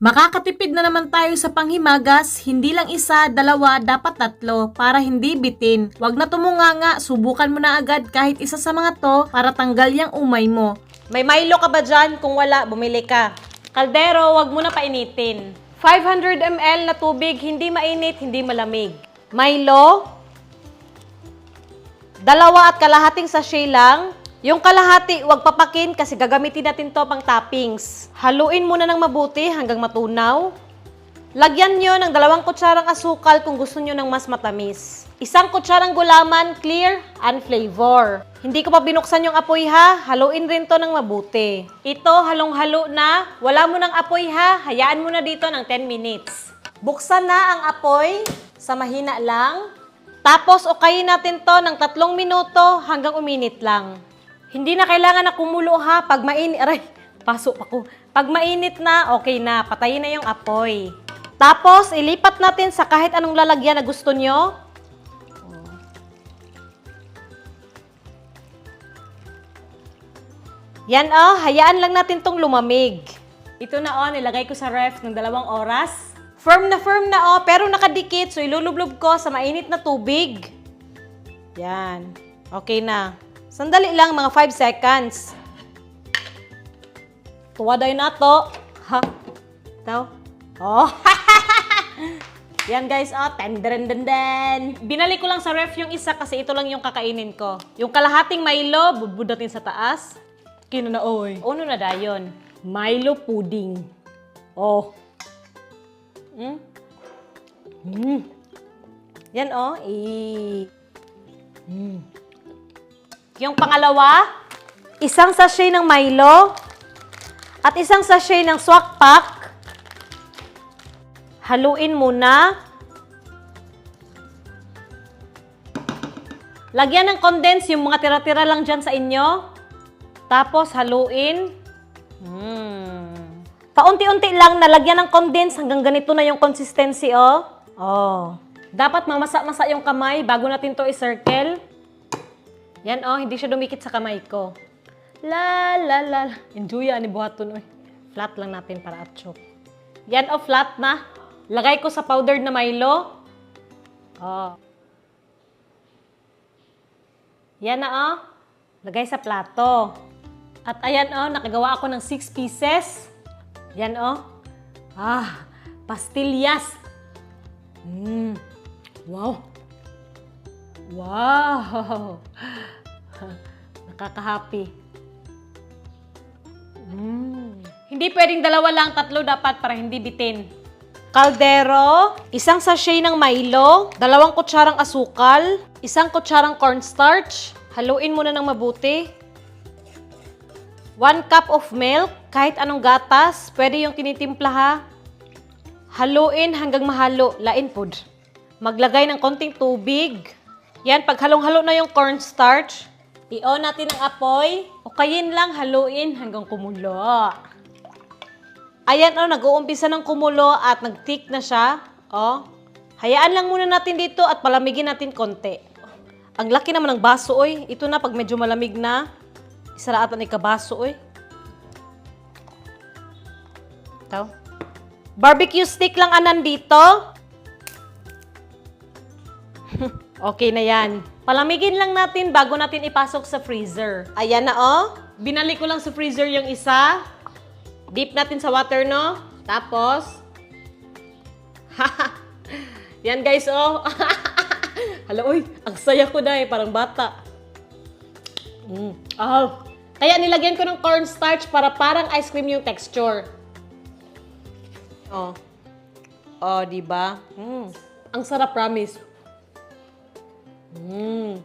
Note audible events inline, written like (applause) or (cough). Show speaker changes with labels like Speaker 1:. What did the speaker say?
Speaker 1: Makakatipid na naman tayo sa panghimagas, hindi lang isa, dalawa, dapat tatlo, para hindi bitin. Huwag na tumunganga, subukan mo na agad kahit isa sa mga to para tanggal yung umay mo.
Speaker 2: May Milo ka ba dyan? Kung wala, bumili ka. Kaldero, wag mo na painitin. 500 ml na tubig, hindi mainit, hindi malamig. Milo, dalawa at kalahating sachet lang. Yung kalahati, wag papakin kasi gagamitin natin to pang toppings. Haluin muna ng mabuti hanggang matunaw. Lagyan nyo ng dalawang kutsarang asukal kung gusto nyo ng mas matamis. Isang kutsarang gulaman, clear and flavor. Hindi ko pa binuksan yung apoy ha, haluin rin to ng mabuti. Ito, halong-halo na. Wala mo ng apoy ha, hayaan mo na dito ng 10 minutes. Buksan na ang apoy sa mahina lang. Tapos, okayin natin to ng tatlong minuto hanggang uminit lang. Hindi na kailangan na kumulo ha. Pag mainit, aray, pasok ako. Pag mainit na, okay na. Patayin na yung apoy. Tapos, ilipat natin sa kahit anong lalagyan na gusto nyo. Yan oh, hayaan lang natin tong lumamig. Ito na oh, nilagay ko sa ref ng dalawang oras. Firm na firm na oh, pero nakadikit. So ilulublob ko sa mainit na tubig. Yan. Okay na. Sandali lang, mga 5 seconds. Tuwaday na to. Ha? Ito. Oh. (laughs) Yan guys, oh, tenderen den den. Binalik ko lang sa ref yung isa kasi ito lang yung kakainin ko. Yung kalahating Milo, bubudatin sa taas. Kino na oy. Uno na dayon. Milo pudding. Oh. Mm. Mm. Yan oh. I. Mm. Yung pangalawa, isang sachet ng Milo at isang sachet ng swak pack. Haluin muna. Lagyan ng condense yung mga tira-tira lang dyan sa inyo. Tapos haluin. Hmm. Paunti-unti lang nalagyan ng condense hanggang ganito na yung consistency, oh. Oh. Dapat mamasa-masa yung kamay bago natin to i-circle. Yan, oh. Hindi siya dumikit sa kamay ko. La, la, la. Enjoy yan, ni buhaton, oy. Flat lang natin para atso. Yan, oh. Flat na. Lagay ko sa powdered na Milo. Oh. Yan na, oh. Lagay sa plato. At ayan, oh, nakagawa ako ng 6 pieces. Yan, oh. Ah, pastillas. Mm. Wow. Wow. (laughs) Nakaka-happy. Mm. Hindi pwedeng dalawa lang, tatlo dapat para hindi bitin. Kaldero, isang sachet ng Milo, dalawang kutsarang asukal, isang kutsarang cornstarch, haluin muna ng mabuti. One cup of milk, kahit anong gatas, pwede yung tinitimpla ha. Haluin hanggang mahalo, lain pod. Maglagay ng konting tubig. Yan, pag halong-halo na yung cornstarch, i-on natin ang apoy. O kayin lang, haluin hanggang kumulo. Ayan, oh, nag-uumpisa ng kumulo at nag-thick na siya. Oh. Hayaan lang muna natin dito at palamigin natin konti. Ang laki naman ng baso, oy. Ito na, pag medyo malamig na, isa na ata ni kabaso, oy. Ito. Barbecue stick lang anan dito. (laughs) okay na yan. Palamigin lang natin bago natin ipasok sa freezer. Ayan na, oh. Binalik ko lang sa freezer yung isa. Dip natin sa water, no? Tapos, (laughs) yan guys, oh. (laughs) Hala, uy, ang saya ko na eh, parang bata. Mm. Oh. Kaya nilagyan ko ng cornstarch para parang ice cream yung texture. Oh. Oh, di ba? Mm. Ang sarap, promise. Mm.